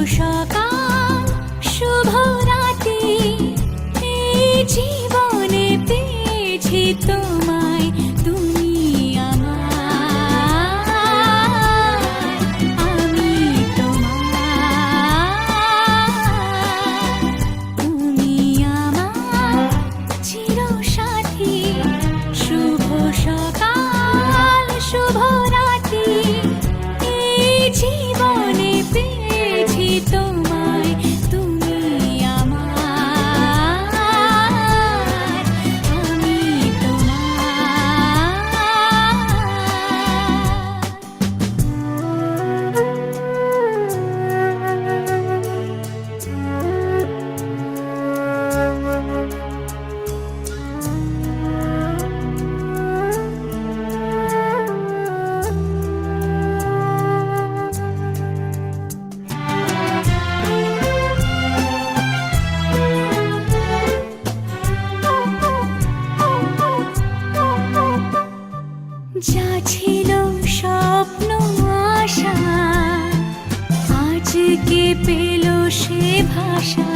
不说吧。যা ছিল স্বপ্ন আশা আজকে পেল সে ভাষা?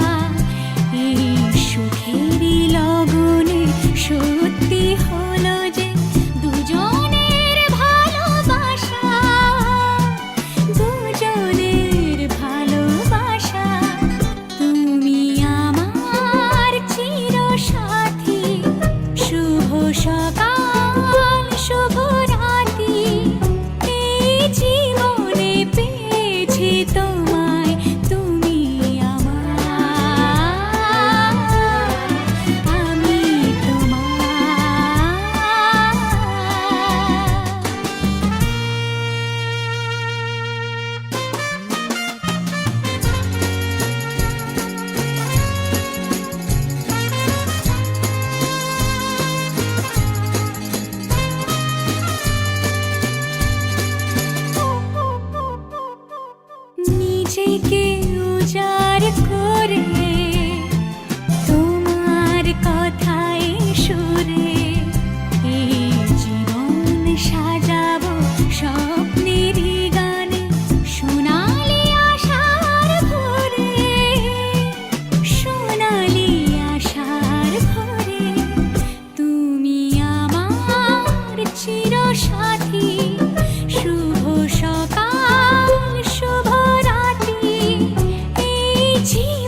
নিজেকে উজাড় করে তোমার কথায় সুরে এই জীবন সাজাব স্বপ্নের গানে সোনালি আশার ভরে, সোনালি আশার ভরে তুমি আমার চির সাথী cheese.